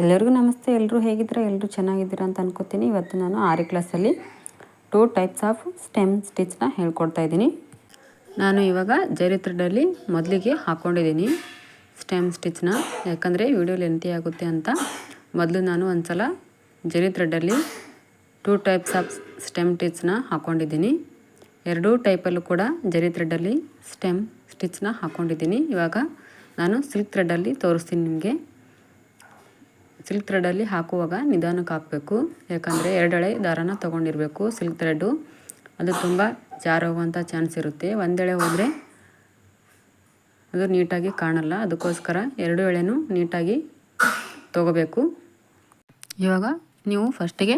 ಎಲ್ಲರಿಗೂ ನಮಸ್ತೆ. ಎಲ್ಲರೂ ಹೇಗಿದ್ದೀರಾ? ಎಲ್ಲರೂ ಚೆನ್ನಾಗಿದ್ದೀರಾ ಅಂತ ಅನ್ಕೋತೀನಿ. ಇವತ್ತು ನಾನು ಆರೇ ಕ್ಲಾಸಲ್ಲಿ ಟೂ ಟೈಪ್ಸ್ ಆಫ್ ಸ್ಟೆಮ್ ಸ್ಟಿಚ್ನ ಹೇಳ್ಕೊಡ್ತಾ ಇದ್ದೀನಿ. ನಾನು ಇವಾಗ ಜರಿ ಮೊದಲಿಗೆ ಹಾಕ್ಕೊಂಡಿದ್ದೀನಿ ಸ್ಟೆಮ್ ಸ್ಟಿಚ್ನ ಯಾಕಂದರೆ ವಿಡಿಯೋ ಲೆಂತಿ ಆಗುತ್ತೆ ಅಂತ ಮೊದಲು ನಾನು ಒಂದು ಸಲ zari two types of stem ಸ್ಟಿಚ್ನ ಹಾಕ್ಕೊಂಡಿದ್ದೀನಿ ಎರಡೂ ಟೈಪಲ್ಲೂ ಕೂಡ ಜರಿ ಸ್ಟೆಮ್ ಸ್ಟಿಚ್ನ ಹಾಕ್ಕೊಂಡಿದ್ದೀನಿ ಇವಾಗ ನಾನು ಸಿಲ್ಕ್ ಥ್ರೆಡ್ಡಲ್ಲಿ ತೋರಿಸ್ತೀನಿ ನಿಮಗೆ. ಸಿಲ್ಕ್ ಥ್ರೆಡಲ್ಲಿ ಹಾಕುವಾಗ ನಿಧಾನಕ್ಕೆ ಹಾಕಬೇಕು. ಯಾಕಂದರೆ ಎರಡೆಳೆ ದಾರನ ತೊಗೊಂಡಿರಬೇಕು ಸಿಲ್ಕ್ ಥ್ರೆಡ್ಡು ಅದು ತುಂಬ ಜಾರೋಗುವಂಥ ಚಾನ್ಸ್ ಇರುತ್ತೆ. ಒಂದೆಳೆ ಹೋದರೆ ಅದು ನೀಟಾಗಿ ಕಾಣಲ್ಲ. ಅದಕ್ಕೋಸ್ಕರ ಎರಡು ಎಳೆನೂ ನೀಟಾಗಿ ತೊಗೋಬೇಕು. ಇವಾಗ ನೀವು ಫಸ್ಟಿಗೆ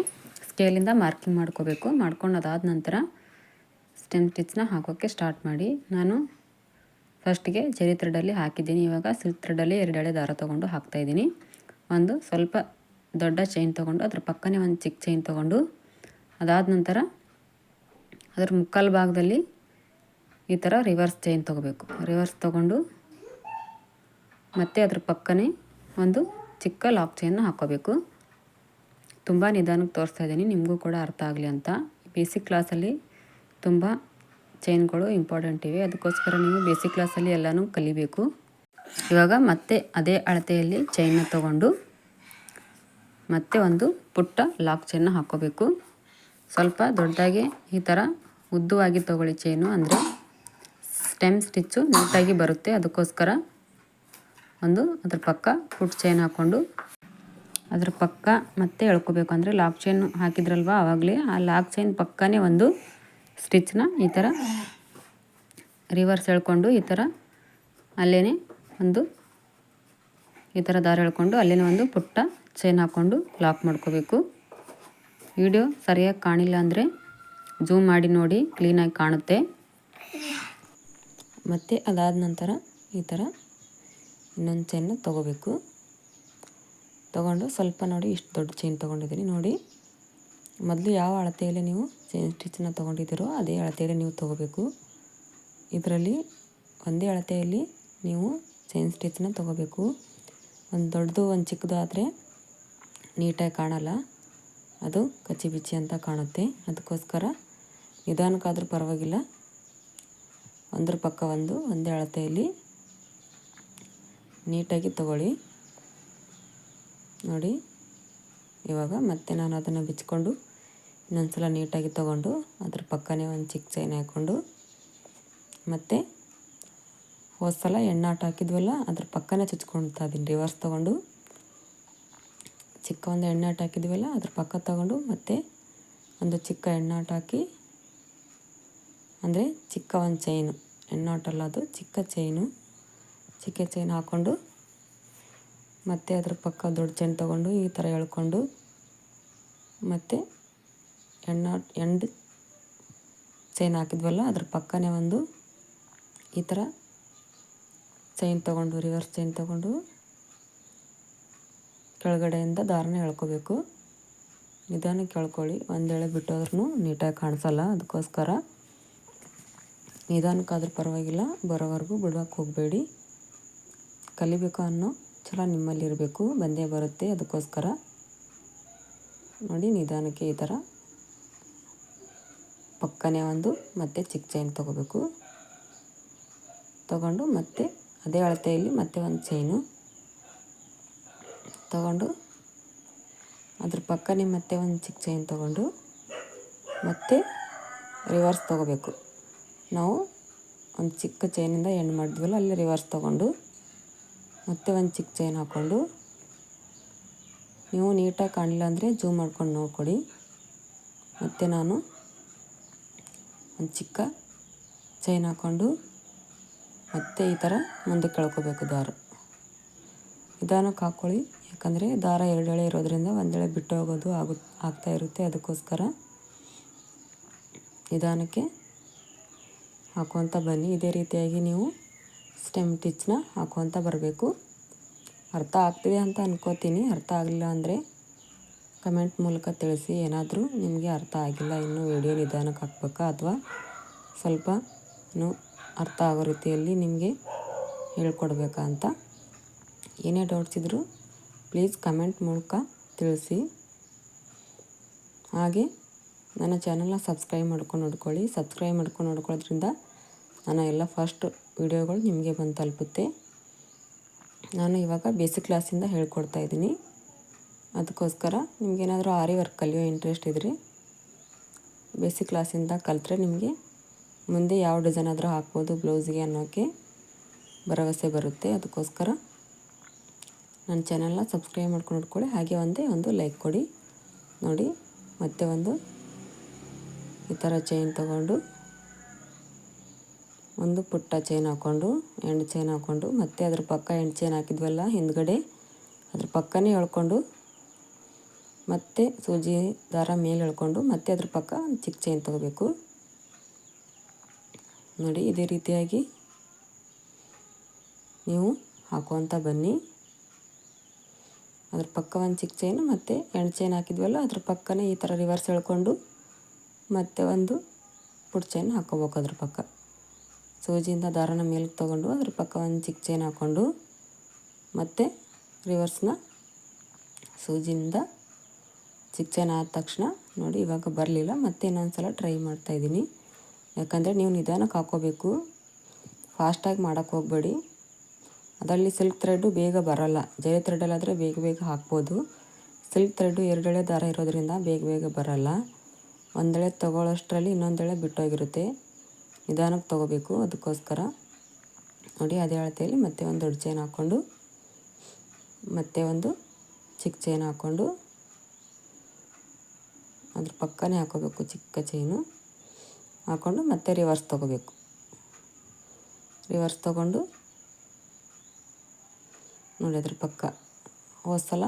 ಸ್ಕೇಲಿಂದ ಮಾರ್ಕಿಂಗ್ ಮಾಡ್ಕೋಬೇಕು. ಮಾಡ್ಕೊಂಡು ಅದಾದ ನಂತರ ಸ್ಟೆಮ್ ಸ್ಟಿಚ್ನ ಹಾಕೋಕ್ಕೆ ಸ್ಟಾರ್ಟ್ ಮಾಡಿ. ನಾನು ಫಸ್ಟಿಗೆ ಜರಿ ಥ್ರೆಡಲ್ಲಿ ಹಾಕಿದ್ದೀನಿ. ಇವಾಗ ಸಿಲ್ಕ್ ಥ್ರೆಡಲ್ಲಿ ಎರಡೆಳೆ ದಾರ ತೊಗೊಂಡು ಹಾಕ್ತಾಯಿದ್ದೀನಿ ಒಂದು ಸ್ವಲ್ಪ ದೊಡ್ಡ ಚೈನ್ ತೊಗೊಂಡು, ಅದ್ರ ಪಕ್ಕನೇ ಒಂದು ಚಿಕ್ಕ ಚೈನ್ ತೊಗೊಂಡು, ಅದಾದ ನಂತರ ಅದರ ಮುಕ್ಕಾಲು ಭಾಗದಲ್ಲಿ ಈ ಥರ ರಿವರ್ಸ್ ಚೈನ್ ತೊಗೋಬೇಕು. ರಿವರ್ಸ್ ತೊಗೊಂಡು ಮತ್ತು ಅದ್ರ ಪಕ್ಕನೇ ಒಂದು ಚಿಕ್ಕ ಲಾಕ್ ಚೈನ್ನ ಹಾಕೋಬೇಕು. ತುಂಬ ನಿಧಾನಕ್ಕೆ ತೋರಿಸ್ತಾ ಇದ್ದೀನಿ, ನಿಮಗೂ ಕೂಡ ಅರ್ಥ ಆಗಲಿ ಅಂತ. ಬೇಸಿಕ್ ಕ್ಲಾಸಲ್ಲಿ ತುಂಬ ಚೈನ್ಗಳು ಇಂಪಾರ್ಟೆಂಟ್ ಇವೆ. ಅದಕ್ಕೋಸ್ಕರ ನೀವು ಬೇಸಿಕ್ ಕ್ಲಾಸಲ್ಲಿ ಎಲ್ಲನೂ ಕಲಿಬೇಕು. ಇವಾಗ ಮತ್ತೆ ಅದೇ ಅಳತೆಯಲ್ಲಿ ಚೈನ್ನ ತಗೊಂಡು ಮತ್ತೆ ಒಂದು ಪುಟ್ಟ ಲಾಕ್ ಚೈನ್ನ ಹಾಕ್ಕೋಬೇಕು. ಸ್ವಲ್ಪ ದೊಡ್ಡದಾಗಿ ಈ ಥರ ಉದ್ದವಾಗಿ ತೊಗೊಳ್ಳಿ ಚೈನು ಅಂದರೆ ಸ್ಟೆಮ್ ಸ್ಟಿಚ್ಚು ನೀಟಾಗಿ ಬರುತ್ತೆ. ಅದಕ್ಕೋಸ್ಕರ ಒಂದು ಅದ್ರ ಪಕ್ಕ ಪುಟ್ ಚೈನ್ ಹಾಕ್ಕೊಂಡು ಅದ್ರ ಪಕ್ಕ ಮತ್ತೆ ಎಳ್ಕೋಬೇಕು. ಅಂದರೆ ಲಾಕ್ ಚೈನ್ ಹಾಕಿದ್ರಲ್ವ ಆವಾಗಲೇ ಆ ಲಾಕ್ ಚೈನ್ ಪಕ್ಕನೇ ಒಂದು ಸ್ಟಿಚ್ನ ಈ ಥರ ರಿವರ್ಸ್ ಎಳ್ಕೊಂಡು ಈ ಥರ ಅಲ್ಲೇ ಒಂದು ಈ ಥರ ದಾರ ಎಳ್ಕೊಂಡು ಅಲ್ಲಿನ ಒಂದು ಪುಟ್ಟ ಚೈನ್ ಹಾಕ್ಕೊಂಡು ಲಾಕ್ ಮಾಡ್ಕೋಬೇಕು. ವಿಡಿಯೋ ಸರಿಯಾಗಿ ಕಾಣಿಲ್ಲ ಅಂದರೆ ಜೂಮ್ ಮಾಡಿ ನೋಡಿ ಕ್ಲೀನಾಗಿ ಕಾಣುತ್ತೆ. ಮತ್ತು ಅದಾದ ನಂತರ ಈ ಥರ ಇನ್ನೊಂದು ಚೈನ್ ತೊಗೋಬೇಕು. ತೊಗೊಂಡು ಸ್ವಲ್ಪ ನೋಡಿ ಇಷ್ಟು ದೊಡ್ಡ ಚೈನ್ ತೊಗೊಂಡಿದ್ದೀನಿ ನೋಡಿ. ಮೊದಲು ಯಾವ ಅಳತೆಯಲ್ಲಿ ನೀವು ಚೈನ್ ಸ್ಟಿಚ್ಚನ್ನು ತೊಗೊಂಡಿದ್ದೀರೋ ಅದೇ ಅಳತೆಯಲ್ಲಿ ನೀವು ತೊಗೋಬೇಕು. ಇದರಲ್ಲಿ ಒಂದೇ ಅಳತೆಯಲ್ಲಿ ನೀವು ಚೈನ್ ಸ್ಟಿಚ್ನ ತೊಗೋಬೇಕು. ಒಂದು ದೊಡ್ಡದು, ಒಂದು ಚಿಕ್ಕದು ಆದರೆ ನೀಟಾಗಿ ಕಾಣಲ್ಲ. ಅದು ಕಚ್ಚಿ ಬಿಚ್ಚಿ ಅಂತ ಕಾಣುತ್ತೆ. ಅದಕ್ಕೋಸ್ಕರ ನಿಧಾನಕ್ಕಾದರೂ ಪರವಾಗಿಲ್ಲ. ಒಂದ್ರ ಪಕ್ಕ ಒಂದು, ಒಂದೇ ಅಳತೆಯಲ್ಲಿ ನೀಟಾಗಿ ತಗೊಳ್ಳಿ. ನೋಡಿ, ಇವಾಗ ಮತ್ತೆ ನಾನು ಅದನ್ನು ಬಿಚ್ಕೊಂಡು ಇನ್ನೊಂದು ಸಲ ನೀಟಾಗಿ ತೊಗೊಂಡು ಅದ್ರ ಪಕ್ಕನೇ ಒಂದು ಚಿಕ್ಕ ಚೈನ್ ಹಾಕ್ಕೊಂಡು ಮತ್ತು ಹೋದ ಸಲ ಎಣ್ಣಾಟ ಹಾಕಿದ್ವಲ್ಲ ಅದ್ರ ಪಕ್ಕನೇ ಚುಚ್ಕೊಳ್ತಾ ಇದ್ದೀನಿ ರಿವರ್ಸ್ ತೊಗೊಂಡು ಚಿಕ್ಕ ಒಂದು ಎಣ್ಣೆ ಹಾಕಿದ್ವಲ್ಲ ಅದ್ರ ಪಕ್ಕ ತಗೊಂಡು ಮತ್ತೆ ಒಂದು ಚಿಕ್ಕ ಎಣ್ಣಾಟ ಹಾಕಿ ಅಂದರೆ ಚಿಕ್ಕ ಒಂದು ಚೈನು ಎಣ್ಣಾಟಲ್ಲ ಅದು ಚಿಕ್ಕ ಚೈನು ಚಿಕ್ಕ ಚೈನ್ ಹಾಕ್ಕೊಂಡು ಮತ್ತು ಅದ್ರ ಪಕ್ಕ ದೊಡ್ಡ ಚೈನ್ ತೊಗೊಂಡು ಈ ಥರ ಎಳ್ಕೊಂಡು ಮತ್ತು ಎಣ್ಣ ಎಂಡ್ ಚೈನ್ ಹಾಕಿದ್ವಲ್ಲ ಅದ್ರ ಪಕ್ಕನೇ ಒಂದು ಈ ಥರ ಚೈನ್ ತೊಗೊಂಡು ರಿವರ್ಸ್ ಚೈನ್ ತೊಗೊಂಡು ಕೆಳಗಡೆಯಿಂದ ದಾರನ ಎಳ್ಕೋಬೇಕು. ನಿಧಾನಕ್ಕೆ ಎಳ್ಕೊಳ್ಳಿ ಒಂದೇಳೆ ಬಿಟ್ಟೋದ್ರೂ ನೀಟಾಗಿ ಕಾಣಿಸಲ್ಲ ಅದಕ್ಕೋಸ್ಕರ ನಿಧಾನಕ್ಕಾದ್ರೂ ಪರವಾಗಿಲ್ಲ, ಬರೋವರೆಗೂ ಬಿಡೋಕೆ ಹೋಗಬೇಡಿ. ಕಲಿಬೇಕು ಅನ್ನೋ ಛಲ ನಿಮ್ಮಲ್ಲಿರಬೇಕು, ಬಂದೇ ಬರುತ್ತೆ ಅದಕ್ಕೋಸ್ಕರ. ನೋಡಿ ನಿಧಾನಕ್ಕೆ ಈ ಥರ ಪಕ್ಕನೇ ಒಂದು, ಮತ್ತೆ ಚಿಕ್ಕ ಚೈನ್ ತೊಗೋಬೇಕು. ತಗೊಂಡು ಮತ್ತೆ ಅದೇ ಅಳತೆಯಲ್ಲಿ ಮತ್ತೆ ಒಂದು ಚೈನು ತಗೊಂಡು ಅದ್ರ ಪಕ್ಕನೇ ಮತ್ತೆ ಒಂದು ಚಿಕ್ಕ ಚೈನ್ ತಗೊಂಡು ಮತ್ತೆ ರಿವರ್ಸ್ ತಗೋಬೇಕು. ನಾವು ಒಂದು ಚಿಕ್ಕ ಚೈನಿಂದ ಎಂಡ್ ಮಾಡಿದ್ವಲ್ಲ, ಅಲ್ಲಿ ರಿವರ್ಸ್ ತಗೊಂಡು ಮತ್ತೆ ಒಂದು ಚಿಕ್ಕ ಚೈನ್ ಹಾಕ್ಕೊಂಡು ನೀವು ನೀಟಾಗಿ ಕಾಣಲಿಲ್ಲ ಅಂದರೆ ಜೂಮ್ ಮಾಡ್ಕೊಂಡು ನೋಡ್ಕೊಡಿ. ಮತ್ತು ನಾನು ಒಂದು ಚಿಕ್ಕ ಚೈನ್ ಹಾಕ್ಕೊಂಡು ಮತ್ತೆ ಈ ಥರ ಮುಂದಕ್ಕೆ ಕಳ್ಕೋಬೇಕು ದಾರ. ನಿಧಾನಕ್ಕೆ ಹಾಕ್ಕೊಳ್ಳಿ ಯಾಕಂದರೆ ದಾರ ಎರಡೆಳೆ ಇರೋದ್ರಿಂದ ಒಂದೆಳೆ ಬಿಟ್ಟು ಹೋಗೋದು ಆಗು, ಆಗ್ತಾ ಇರುತ್ತೆ. ಅದಕ್ಕೋಸ್ಕರ ನಿಧಾನಕ್ಕೆ ಹಾಕುವಂಥ ಬನ್ನಿ. ಇದೇ ರೀತಿಯಾಗಿ ನೀವು ಸ್ಟೆಮ್ ಟಿಚ್ನ ಹಾಕುವಂಥ ಬರಬೇಕು. ಅರ್ಥ ಆಗ್ತಿದೆ ಅಂತ ಅನ್ಕೋತೀನಿ. ಅರ್ಥ ಆಗಲಿಲ್ಲ ಅಂದರೆ ಕಮೆಂಟ್ ಮೂಲಕ ತಿಳಿಸಿ. ಏನಾದರೂ ನಿಮಗೆ ಅರ್ಥ ಆಗಿಲ್ಲ, ಇನ್ನೂ ವಿಡಿಯೋ ನಿಧಾನಕ್ಕೆ ಹಾಕ್ಬೇಕಾ? ಅಥವಾ ಸ್ವಲ್ಪ ಅರ್ಥ ಆಗೋ ರೀತಿಯಲ್ಲಿ ನಿಮಗೆ ಹೇಳ್ಕೊಡ್ಬೇಕಾ ಅಂತ ಏನೇ ಡೌಟ್ಸ್ ಇದ್ದರೂ ಪ್ಲೀಸ್ ಕಮೆಂಟ್ ಮೂಲಕ ತಿಳಿಸಿ. ಹಾಗೆ ನನ್ನ ಚಾನಲ್ನ ಸಬ್ಸ್ಕ್ರೈಬ್ ಮಾಡ್ಕೊಂಡು ನೋಡ್ಕೊಳ್ಳಿ. ಸಬ್ಸ್ಕ್ರೈಬ್ ಮಾಡ್ಕೊಂಡು ನೋಡ್ಕೊಳ್ಳೋದ್ರಿಂದ ನನ್ನ ಎಲ್ಲ ಫಸ್ಟ್ ವಿಡಿಯೋಗಳು ನಿಮಗೆ ಬಂದು ತಲುಪುತ್ತೆ. ನಾನು ಇವಾಗ ಬೇಸಿಕ್ ಕ್ಲಾಸಿಂದ ಹೇಳ್ಕೊಡ್ತಾ ಇದ್ದೀನಿ. ಅದಕ್ಕೋಸ್ಕರ ನಿಮಗೇನಾದರೂ ಆರಿ ವರ್ಕ್ ಕಲಿಯೋ ಇಂಟ್ರೆಸ್ಟ್ ಇದ್ದರೆ ಬೇಸಿಕ್ ಕ್ಲಾಸಿಂದ ಕಲಿತ್ರೆ ನಿಮಗೆ ಮುಂದೆ ಯಾವ ಡಿಸೈನ್ ಆದರೂ ಹಾಕ್ಬೋದು ಬ್ಲೌಸ್ಗೆ ಅನ್ನೋಕ್ಕೆ ಭರವಸೆ ಬರುತ್ತೆ. ಅದಕ್ಕೋಸ್ಕರ ನನ್ನ ಚಾನಲ್ನ ಸಬ್ಸ್ಕ್ರೈಬ್ ಮಾಡ್ಕೊಂಡು ನೋಡ್ಕೊಳ್ಳಿ ಹಾಗೆ ಒಂದೇ ಒಂದು ಲೈಕ್ ಕೊಡಿ. ನೋಡಿ, ಮತ್ತೆ ಒಂದು ಈ ಥರ ಚೈನ್ ತಗೊಂಡು, ಒಂದು ಪುಟ್ಟ ಚೈನ್ ಹಾಕ್ಕೊಂಡು, ಎಂಡ್ ಚೈನ್ ಹಾಕ್ಕೊಂಡು, ಮತ್ತೆ ಅದ್ರ ಪಕ್ಕ ಎಂಡ್ ಚೈನ್ ಹಾಕಿದ್ವಲ್ಲ ಹಿಂದ್ಗಡೆ, ಅದ್ರ ಪಕ್ಕನೇ ಎಳ್ಕೊಂಡು, ಮತ್ತೆ ಸೂಜಿ ದಾರ ಮೇಲೆ ಎಳ್ಕೊಂಡು, ಮತ್ತೆ ಅದ್ರ ಪಕ್ಕ ಚಿಕ್ಕ ಚೈನ್ ತಗೋಬೇಕು. ನೋಡಿ, ಇದೇ ರೀತಿಯಾಗಿ ನೀವು ಹಾಕುವಂತ ಬನ್ನಿ. ಅದ್ರ ಪಕ್ಕ ಒಂದು ಚಿಕ್ಕ ಚೈನ್ ಮತ್ತು ಎಣ್ಣೆ ಚೈನ್ ಹಾಕಿದ್ವಲ್ಲ, ಅದ್ರ ಪಕ್ಕನೇ ಈ ಥರ ರಿವರ್ಸ್ ಎಳ್ಕೊಂಡು ಮತ್ತೆ ಒಂದು ಪುಟ್ ಚೈನ್ ಹಾಕೋಬೇಕು ಅದ್ರ ಪಕ್ಕ. ಸೂಜಿಯಿಂದ ದಾರನ ಮೇಲೆ ತೊಗೊಂಡು ಅದ್ರ ಪಕ್ಕ ಒಂದು ಚಿಕ್ಕ ಚೈನ್ ಹಾಕ್ಕೊಂಡು ಮತ್ತು ರಿವರ್ಸ್ನ ಸೂಜಿಯಿಂದ ಚಿಕ್ಕ ಚೈನ್ ಆದ ತಕ್ಷಣ ನೋಡಿ, ಇವಾಗ ಬರಲಿಲ್ಲ, ಮತ್ತೆ ಇನ್ನೊಂದು ಸಲ ಟ್ರೈ ಮಾಡ್ತಾಯಿದ್ದೀನಿ ಯಾಕಂದರೆ ನೀವು ನಿಧಾನಕ್ಕೆ ಹಾಕೋಬೇಕು. ಫಾಸ್ಟಾಗಿ ಮಾಡೋಕ್ಕೆ ಹೋಗಬೇಡಿ. ಅದರಲ್ಲಿ ಸಿಲ್ಕ್ ಥ್ರೆಡ್ಡು ಬೇಗ ಬರೋಲ್ಲ. ಜರಿ ಥ್ರೆಡಲ್ಲಾದರೆ ಬೇಗ ಬೇಗ ಹಾಕ್ಬೋದು. ಸಿಲ್ಕ್ ಥ್ರೆಡ್ಡು ಎರಡೆಳೆ ದಾರ ಇರೋದ್ರಿಂದ ಬೇಗ ಬೇಗ ಬರೋಲ್ಲ. ಒಂದೆಳೆ ತೊಗೊಳ್ಳೋಷ್ಟರಲ್ಲಿ ಇನ್ನೊಂದೆಳೆ ಬಿಟ್ಟೋಗಿರುತ್ತೆ. ನಿಧಾನಕ್ಕೆ ತೊಗೋಬೇಕು ಅದಕ್ಕೋಸ್ಕರ. ನೋಡಿ ಅದೇ ಅಳತೆಯಲ್ಲಿ ಮತ್ತೆ ಒಂದು ದೊಡ್ಡ ಚೈನ್ ಹಾಕ್ಕೊಂಡು, ಮತ್ತೆ ಒಂದು ಚಿಕ್ಕ ಚೈನ್ ಹಾಕ್ಕೊಂಡು, ಅದ್ರ ಪಕ್ಕನೇ ಹಾಕೋಬೇಕು ಚಿಕ್ಕ ಚೈನು ಹಾಕ್ಕೊಂಡು ಮತ್ತೆ ರಿವರ್ಸ್ ತೊಗೋಬೇಕು. ರಿವರ್ಸ್ ತೊಗೊಂಡು ನೋಡಿ ಅದ್ರ ಪಕ್ಕ. ಹೋದ್ಸಲ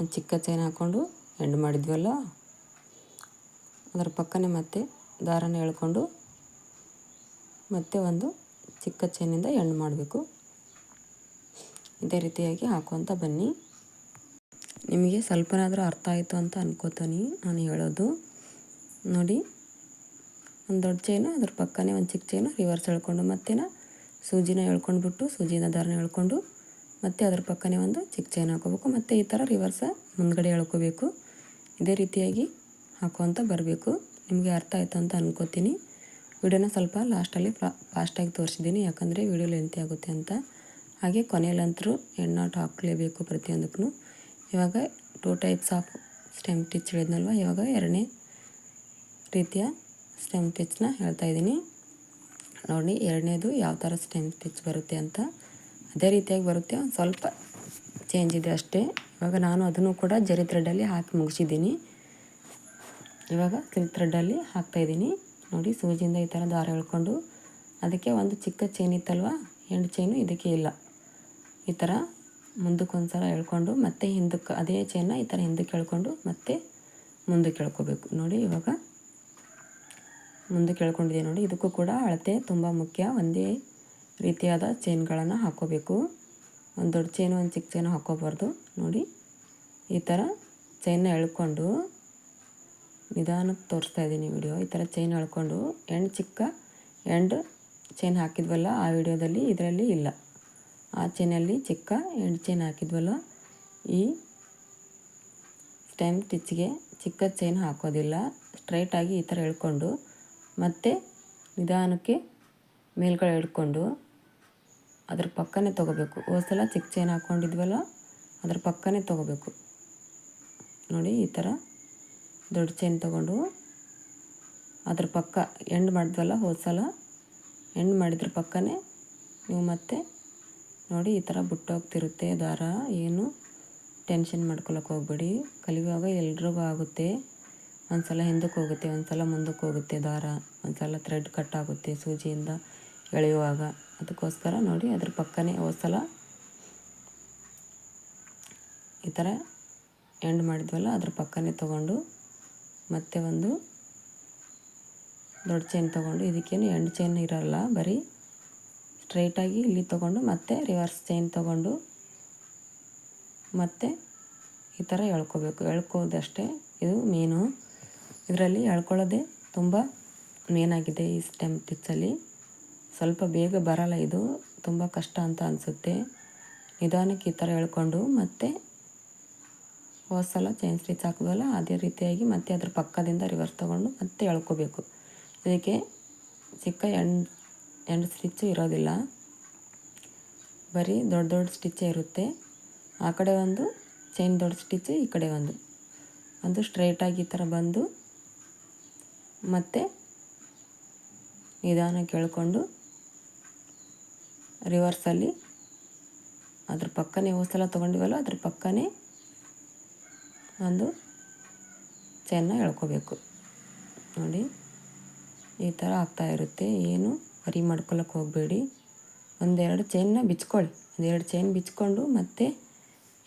ಒಂದು ಚಿಕ್ಕ ಚೈನ್ ಹಾಕ್ಕೊಂಡು ಎಂಡ್ ಮಾಡಿದ್ವಲ್ಲ? ಅದರ ಪಕ್ಕನೇ ಮತ್ತೆ ದಾರನ ಎಳ್ಕೊಂಡು ಮತ್ತೆ ಒಂದು ಚಿಕ್ಕ ಚೈನಿಂದ ಎಂಡ್ ಮಾಡಬೇಕು. ಇದೇ ರೀತಿಯಾಗಿ ಹಾಕುವಂಥ ಬನ್ನಿ. ನಿಮಗೆ ಸ್ವಲ್ಪನಾದರೂ ಅರ್ಥ ಆಯಿತು ಅಂತ ಅನ್ಕೋತೀನಿ ನಾನು ಹೇಳೋದು. ನೋಡಿ. ಒಂದು ದೊಡ್ಡ ಚೈನು ಅದ್ರ ಪಕ್ಕನೇ ಒಂದು ಚಿಕ್ಕ ಚೈನು ರಿವರ್ಸ್ ಎಳ್ಕೊಂಡು ಮತ್ತೆನ ಸೂಜಿನ ಎಳ್ಕೊಂಡ್ಬಿಟ್ಟು, ಸೂಜಿನ ದಾರನ ಎಳ್ಕೊಂಡು ಮತ್ತು ಅದ್ರ ಪಕ್ಕನೇ ಒಂದು ಚಿಕ್ಕ ಚೈನ್ ಹಾಕೋಬೇಕು. ಮತ್ತು ಈ ಥರ ರಿವರ್ಸ ಮುಂದ್ಗಡೆ ಎಳ್ಕೋಬೇಕು. ಇದೇ ರೀತಿಯಾಗಿ ಹಾಕೋಂತ ಬರಬೇಕು. ನಿಮಗೆ ಅರ್ಥ ಆಯಿತು ಅಂತ ಅನ್ಕೋತೀನಿ. ವಿಡಿಯೋನ ಸ್ವಲ್ಪ ಲಾಸ್ಟಲ್ಲಿ ಫಾಸ್ಟಾಗಿ ತೋರಿಸಿದ್ದೀನಿ ಯಾಕಂದರೆ ವಿಡಿಯೋ ಲೆಂತಿ ಆಗುತ್ತೆ ಅಂತ. ಹಾಗೆ ಕೊನೆಯಲ್ಲಂತರೂ ಎಣ್ಣಾಟ್ ಹಾಕಲೇಬೇಕು ಪ್ರತಿಯೊಂದಕ್ಕೂ. ಇವಾಗ two types of stem stitch ಹೇಳಿದ್ನಲ್ವ? ಇವಾಗ ಎರಡನೇ ರೀತಿಯ ಸ್ಟೆಮ್ ಟಿಚ್ನ ಹೇಳ್ತಾ ಇದ್ದೀನಿ. ನೋಡಿ, ಎರಡನೇದು ಯಾವ ಥರ ಸ್ಟೆಮ್ ಸ್ಟಿಚ್ ಬರುತ್ತೆ ಅಂತ. ಅದೇ ರೀತಿಯಾಗಿ ಬರುತ್ತೆ. ಒಂದು ಸ್ವಲ್ಪ ಚೇಂಜ್ ಇದೆ ಅಷ್ಟೇ. ಇವಾಗ ನಾನು ಅದನ್ನು ಕೂಡ ಜರಿ ಥ್ರೆಡ್ಡಲ್ಲಿ ಹಾಕಿ ಮುಗಿಸಿದ್ದೀನಿ. ಇವಾಗ ಸಿಲ್ಕ್ ಥ್ರೆಡ್ಡಲ್ಲಿ ಹಾಕ್ತಾಯಿದ್ದೀನಿ ನೋಡಿ, ಸೂಜಿಯಿಂದ ಈ ಥರ ದಾರ ಎಳ್ಕೊಂಡು ಅದಕ್ಕೆ ಒಂದು ಚಿಕ್ಕ ಚೈನ್ ಇತ್ತಲ್ವ? ಹೆಣ್ಣು ಚೈನು ಇದಕ್ಕೆ ಇಲ್ಲ. ಈ ಥರ ಮುಂದಕ್ಕೆ ಒಂದು ಸಲ ಎಳ್ಕೊಂಡು ಮತ್ತೆ ಹಿಂದಕ್ಕೆ, ಅದೇ ಚೈನ ಈ ಥರ ಹಿಂದಕ್ಕೆ ಎಳ್ಕೊಂಡು ಮತ್ತೆ ಮುಂದಕ್ಕೆ ಎಳ್ಕೊಬೇಕು. ನೋಡಿ, ಇವಾಗ ಮುಂದಕ್ಕೆ ಕೇಳ್ಕೊಂಡಿದೆ ನೋಡಿ. ಇದಕ್ಕೂ ಕೂಡ ಅಳತೆ ತುಂಬ ಮುಖ್ಯ. ಒಂದೇ ರೀತಿಯಾದ ಚೈನ್ಗಳನ್ನು ಹಾಕೋಬೇಕು. ಒಂದು ದೊಡ್ಡ ಚೈನು, ಒಂದು ಚಿಕ್ಕ ಚೈನು ಹಾಕೋಬಾರ್ದು. ನೋಡಿ, ಈ ಥರ ಚೈನ್ನ ಎಳ್ಕೊಂಡು ನಿಧಾನಕ್ಕೆ ತೋರಿಸ್ತಾ ಇದ್ದೀನಿ ವಿಡಿಯೋ. ಈ ಥರ ಚೈನ್ ಎಳ್ಕೊಂಡು ಎಂಡ್ ಚಿಕ್ಕ ಎಂಡ್ ಚೈನ್ ಹಾಕಿದ್ವಲ್ಲ, ಆ ವಿಡಿಯೋದಲ್ಲಿ ಇದರಲ್ಲಿ ಇಲ್ಲ. ಆ ಚೈನಲ್ಲಿ ಚಿಕ್ಕ ಎಂಡ್ ಚೈನ್ ಹಾಕಿದ್ವಲ್ಲ, ಈ ಸ್ಟೆಮ್ ಸ್ಟಿಚ್ಗೆ ಚಿಕ್ಕ ಚೈನ್ ಹಾಕೋದಿಲ್ಲ. ಸ್ಟ್ರೈಟಾಗಿ ಈ ಥರ ಎಳ್ಕೊಂಡು ಮತ್ತೆ ನಿಧಾನಕ್ಕೆ ಮೇಲ್ಗಡೆ ಹಿಡ್ಕೊಂಡು ಅದ್ರ ಪಕ್ಕನೇ ತೊಗೋಬೇಕು. ಹೋದ್ಸಲ ಚಿಕ್ಕ ಚೈನ್ ಹಾಕ್ಕೊಂಡಿದ್ವಲ್ಲ ಅದ್ರ ಪಕ್ಕನೇ ತೊಗೋಬೇಕು. ನೋಡಿ, ಈ ಥರ ದೊಡ್ಡ ಚೈನ್ ತೊಗೊಂಡು ಅದ್ರ ಪಕ್ಕ ಎಂಡ್ ಮಾಡಿದ್ವಲ್ಲ ಹೋದ್ಸಲ ಎಂಡ್ ಮಾಡಿದ್ರ ಪಕ್ಕನೇ ನೀವು ಮತ್ತೆ ನೋಡಿ, ಈ ಥರ ಬಿಟ್ಟೋಗ್ತಿರುತ್ತೆ ದಾರ. ಏನು ಟೆನ್ಷನ್ ಮಾಡ್ಕೊಳಕ್ಕೆ ಹೋಗ್ಬೇಡಿ. ಕಲಿಯುವಾಗ ಎಲ್ರಿಗೂ ಆಗುತ್ತೆ. ಒಂದು ಸಲ ಹಿಂದಕ್ಕೆ ಹೋಗುತ್ತೆ ಒಂದು ಸಲ ಮುಂದಕ್ಕೆ ಹೋಗುತ್ತೆ ದಾರ ಒಂದು ಸಲ ಥ್ರೆಡ್ ಕಟ್ ಆಗುತ್ತೆ ಸೂಜಿಯಿಂದ ಎಳೆಯುವಾಗ. ಅದಕ್ಕೋಸ್ಕರ ನೋಡಿ ಅದ್ರ ಪಕ್ಕನೇ ಹೋದ ಸಲ ಈ ಥರ ಎಂಡ್ ಮಾಡಿದ್ವಲ್ಲ, ಅದ್ರ ಪಕ್ಕನೇ ತೊಗೊಂಡು ಮತ್ತೆ ಒಂದು ದೊಡ್ಡ ಚೈನ್ ತೊಗೊಂಡು, ಇದಕ್ಕೇನು ಎಂಡ್ ಚೈನ್ ಇರೋಲ್ಲ, ಬರೀ ಸ್ಟ್ರೈಟಾಗಿ ಇಲ್ಲಿ ತೊಗೊಂಡು ಮತ್ತೆ ರಿವರ್ಸ್ ಚೈನ್ ತೊಗೊಂಡು ಮತ್ತೆ ಈ ಥರ ಎಳ್ಕೋಬೇಕು. ಎಳ್ಕೋದಷ್ಟೇ ಇದು ಮೇನು ಇದರಲ್ಲಿ ಎಳ್ಕೊಳ್ಳೋದೇ ತುಂಬ ಮೇನಾಗಿದೆ ಈ ಸ್ಟೆಮ್ ಸ್ಟಿಚ್ಚಲ್ಲಿ ಸ್ವಲ್ಪ ಬೇಗ ಬರಲ್ಲ ಇದು, ತುಂಬ ಕಷ್ಟ ಅಂತ ಅನಿಸುತ್ತೆ. ನಿಧಾನಕ್ಕೆ ಈ ಥರ ಎಳ್ಕೊಂಡು ಮತ್ತೆ ಹೋದ ಸಲ ಚೈನ್ ಸ್ಟಿಚ್ ಹಾಕಿದ್ವಲ್ಲ ಅದೇ ರೀತಿಯಾಗಿ ಮತ್ತೆ ಅದ್ರ ಪಕ್ಕದಿಂದ ರಿವರ್ಸ್ ತೊಗೊಂಡು ಮತ್ತೆ ಎಳ್ಕೋಬೇಕು. ಇದಕ್ಕೆ ಚಿಕ್ಕ ಎಂಡ್ ಎಂಡ್ ಸ್ಟಿಚ್ಚು ಇರೋದಿಲ್ಲ. ಬರೀ ದೊಡ್ಡ ದೊಡ್ಡ ಸ್ಟಿಚ್ಚೇ ಇರುತ್ತೆ. ಆ ಕಡೆ ಒಂದು ಚೈನ್ ದೊಡ್ಡ ಸ್ಟಿಚ್ಚು ಈ ಕಡೆ ಒಂದು. ಒಂದು ಸ್ಟ್ರೈಟಾಗಿ ಈ ಥರ ಬಂದು ಮತ್ತು ನಿಧಾನ ಕೇಳಿಕೊಂಡು ರಿವರ್ಸಲ್ಲಿ ಅದ್ರ ಪಕ್ಕನೇ ಸಲ ತೊಗೊಂಡಿವಲ್ಲ ಅದ್ರ ಪಕ್ಕನೇ ಒಂದು ಚೈನ್ನ ಎಳ್ಕೋಬೇಕು. ನೋಡಿ, ಈ ಥರ ಆಗ್ತಾ ಇರುತ್ತೆ. ಏನು ಹರಿ ಮಾಡ್ಕೊಳಕ್ಕೆ ಹೋಗಬೇಡಿ. ಒಂದೆರಡು ಚೈನ್ನ ಬಿಚ್ಕೊಳ್ಳಿ. ಒಂದೆರಡು ಚೈನ್ ಬಿಚ್ಕೊಂಡು ಮತ್ತೆ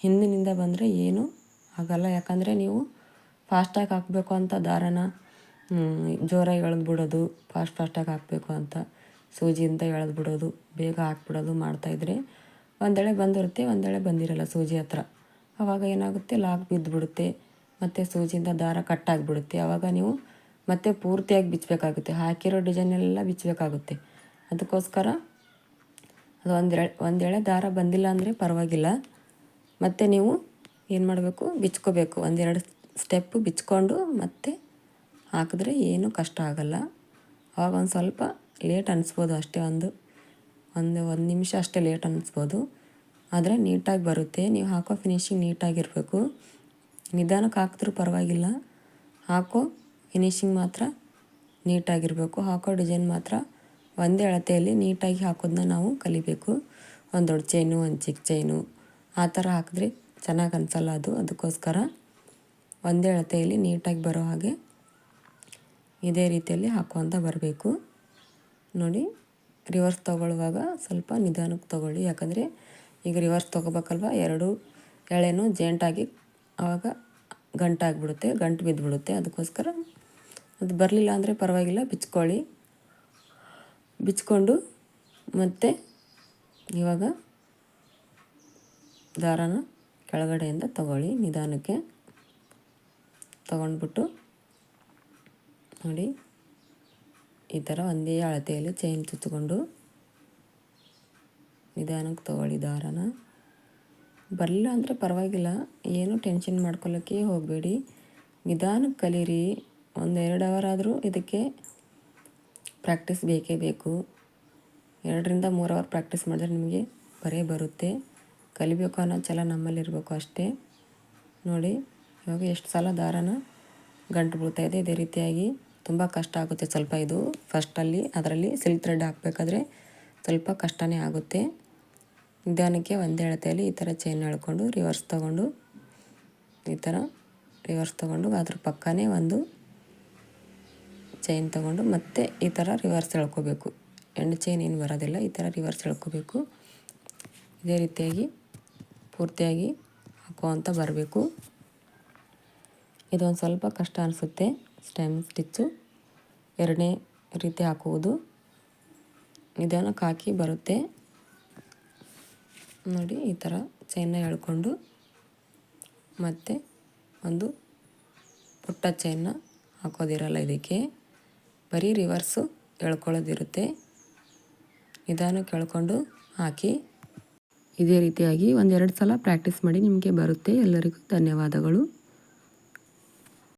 ಹಿಂದಿನಿಂದ ಬಂದರೆ ಏನು ಆಗಲ್ಲ. ಯಾಕಂದರೆ ನೀವು ಫಾಸ್ಟಾಗಿ ಹಾಕಬೇಕು ಅಂತ ದಾರನ ಜೋರಾಗಿ ಎಳೆದು ಬಿಡೋದು ಫಾಸ್ಟ್ ಫಾಸ್ಟಾಗಿ ಹಾಕಬೇಕು ಅಂತ ಸೂಜಿಯಿಂದ ಎಳೆದು ಬಿಡೋದು, ಬೇಗ ಹಾಕ್ಬಿಡೋದು ಮಾಡ್ತಾಯಿದ್ರೆ ಒಂದೆಳೆ ಬಂದಿರುತ್ತೆ, ಒಂದೆಳೆ ಬಂದಿರಲ್ಲ ಸೂಜಿ ಹತ್ರ. ಆವಾಗ ಏನಾಗುತ್ತೆ? ಲಾಕ್ ಬಿದ್ದುಬಿಡುತ್ತೆ, ಮತ್ತು ಸೂಜಿಯಿಂದ ದಾರ ಕಟ್ಟಾಗಿಬಿಡುತ್ತೆ ಆವಾಗ ನೀವು ಮತ್ತೆ ಪೂರ್ತಿಯಾಗಿ ಬಿಚ್ಚಬೇಕಾಗುತ್ತೆ ಹಾಕಿರೋ ಡಿಸೈನೆಲ್ಲ ಬಿಚ್ಚಬೇಕಾಗುತ್ತೆ ಅದಕ್ಕೋಸ್ಕರ ಅದು ಒಂದೆಳೆ ಒಂದೆಳೆ ದಾರ ಬಂದಿಲ್ಲ ಅಂದರೆ ಪರವಾಗಿಲ್ಲ. ಮತ್ತು ನೀವು ಏನು ಮಾಡಬೇಕು? ಬಿಚ್ಕೋಬೇಕು. ಒಂದೆರಡು ಸ್ಟೆಪ್ಪು ಬಿಚ್ಕೊಂಡು ಮತ್ತೆ ಹಾಕಿದ್ರೆ ಏನೂ ಕಷ್ಟ ಆಗಲ್ಲ. ಆವಾಗ ಒಂದು ಸ್ವಲ್ಪ ಲೇಟ್ ಅನ್ನಿಸ್ಬೋದು ಅಷ್ಟೇ ಒಂದು ಒಂದು ಒಂದು ನಿಮಿಷ ಅಷ್ಟೇ ಲೇಟ್ ಅನ್ನಿಸ್ಬೋದು ಆದರೆ ನೀಟಾಗಿ ಬರುತ್ತೆ. ನೀವು ಹಾಕೋ ಫಿನಿಶಿಂಗ್ ನೀಟಾಗಿರಬೇಕು. ನಿಧಾನಕ್ಕೆ ಹಾಕಿದ್ರೂ ಪರವಾಗಿಲ್ಲ. ಹಾಕೋ ಫಿನಿಶಿಂಗ್ ಮಾತ್ರ ನೀಟಾಗಿರಬೇಕು. ಹಾಕೋ ಡಿಸೈನ್ ಮಾತ್ರ ಒಂದೇ ಅಳತೆಯಲ್ಲಿ ನೀಟಾಗಿ ಹಾಕೋದನ್ನ ನಾವು ಕಲಿಬೇಕು. ಒಂದು ದೊಡ್ಡ ಚೈನು ಒಂದು ಚಿಕ್ಕ ಚೈನು ಆ ಥರ ಹಾಕಿದ್ರೆ ಚೆನ್ನಾಗಿ ಅನಿಸಲ್ಲ ಅದು. ಅದಕ್ಕೋಸ್ಕರ ಒಂದೇ ಅಳತೆಯಲ್ಲಿ ನೀಟಾಗಿ ಬರೋ ಹಾಗೆ ಇದೇ ರೀತಿಯಲ್ಲಿ ಹಾಕುವಂತ ಬರಬೇಕು. ನೋಡಿ ರಿವರ್ಸ್ ತೊಗೊಳ್ಳುವಾಗ ಸ್ವಲ್ಪ ನಿಧಾನಕ್ಕೆ ತೊಗೊಳ್ಳಿ. ಯಾಕಂದರೆ ಈಗ ರಿವರ್ಸ್ ತೊಗೋಬೇಕಲ್ವ? ಎರಡು ಎಳೆನೂ ಜೇಂಟಾಗಿ ಆವಾಗ ಗಂಟಾಗಿಬಿಡುತ್ತೆ ಗಂಟು ಬಿದ್ದುಬಿಡುತ್ತೆ ಅದಕ್ಕೋಸ್ಕರ ಅದು ಬರಲಿಲ್ಲ ಅಂದರೆ ಪರವಾಗಿಲ್ಲ, ಬಿಚ್ಕೊಳ್ಳಿ. ಬಿಚ್ಕೊಂಡು ಮತ್ತೆ ಇವಾಗ ದಾರನ ಕೆಳಗಡೆಯಿಂದ ತಗೊಳ್ಳಿ. ನಿಧಾನಕ್ಕೆ ತಗೊಂಡ್ಬಿಟ್ಟು ನೋಡಿ. ಈ ಥರ ಒಂದೇ ಅಳತೆಯಲ್ಲಿ ಚೈನ್ ಚುಚ್ಚಿಕೊಂಡು ನಿಧಾನಕ್ಕೆ ತೊಗೊಳ್ಳಿ ದಾರನ. ಬರಲಿಲ್ಲ ಅಂದರೆ ಪರವಾಗಿಲ್ಲ. ಏನು ಟೆನ್ಷನ್ ಮಾಡ್ಕೊಳ್ಳೋಕ್ಕೆ ಹೋಗಬೇಡಿ. ನಿಧಾನಕ್ಕೆ ಕಲೀರಿ. ಒಂದು ಎರಡು ಅವರ್ ಆದರೂ ಇದಕ್ಕೆ ಪ್ರಾಕ್ಟೀಸ್ ಬೇಕೇ ಬೇಕು. ಎರಡರಿಂದ ಮೂರು ಅವರ್ ಪ್ರಾಕ್ಟೀಸ್ ಮಾಡಿದ್ರೆ ನಿಮಗೆ ಬರೇ ಬರುತ್ತೆ. ಕಲಿಬೇಕು ಅನ್ನೋ ಛಲ ನಮ್ಮಲ್ಲಿರಬೇಕು ಅಷ್ಟೇ. ನೋಡಿ, ಇವಾಗ ಎಷ್ಟು ಸಲ ದಾರನ ಗಂಟು ಬೀಳ್ತಾಯಿದೆ ಇದೇ ರೀತಿಯಾಗಿ ತುಂಬ ಕಷ್ಟ ಆಗುತ್ತೆ ಸ್ವಲ್ಪ ಇದು. ಫಸ್ಟಲ್ಲಿ ಅದರಲ್ಲಿ ಸಿಲ್ಕ್ ಥ್ರೆಡ್ ಹಾಕಬೇಕಾದ್ರೆ ಸ್ವಲ್ಪ ಕಷ್ಟನೇ ಆಗುತ್ತೆ. ನಿಧಾನಕ್ಕೆ ಒಂದೇ ಅಳತೆಯಲ್ಲಿ ಈ ಥರ ಚೈನ್ ಎಳ್ಕೊಂಡು ರಿವರ್ಸ್ ತೊಗೊಂಡು, ಈ ಥರ ರಿವರ್ಸ್ ತೊಗೊಂಡು ಅದ್ರ ಪಕ್ಕನೇ ಒಂದು ಚೈನ್ ತೊಗೊಂಡು ಮತ್ತೆ ಈ ಥರ ರಿವರ್ಸ್ ಎಳ್ಕೋಬೇಕು. ಎಂಡ್ ಚೈನ್ ಏನು ಬರೋದಿಲ್ಲ, ಈ ಥರ ರಿವರ್ಸ್ ಎಳ್ಕೋಬೇಕು. ಇದೇ ರೀತಿಯಾಗಿ ಪೂರ್ತಿಯಾಗಿ ಹಾಕುವಂತ ಬರಬೇಕು. ಇದೊಂದು ಸ್ವಲ್ಪ ಕಷ್ಟ ಅನಿಸುತ್ತೆ. ಸ್ಟೆಮ್ ಸ್ಟಿಚ್ಚು ಎರಡನೇ ರೀತಿ ಹಾಕುವುದು. ನಿಧಾನಕ್ಕೆ ಹಾಕಿ ಬರುತ್ತೆ. ನೋಡಿ, ಈ ಥರ ಚೈನ್ನ ಎಳ್ಕೊಂಡು ಮತ್ತು ಒಂದು ಪುಟ್ಟ ಚೈನ್ನ ಹಾಕೋದಿರಲ್ಲ ಇದಕ್ಕೆ. ಬರೀ ರಿವರ್ಸು ಎಳ್ಕೊಳ್ಳೋದಿರುತ್ತೆ. ನಿಧಾನಕ್ಕೆ ಎಳ್ಕೊಂಡು ಹಾಕಿ ಇದೇ ರೀತಿಯಾಗಿ ಒಂದೆರಡು ಸಲ ಪ್ರಾಕ್ಟೀಸ್ ಮಾಡಿ ನಿಮಗೆ ಬರುತ್ತೆ. ಎಲ್ಲರಿಗೂ ಧನ್ಯವಾದಗಳು.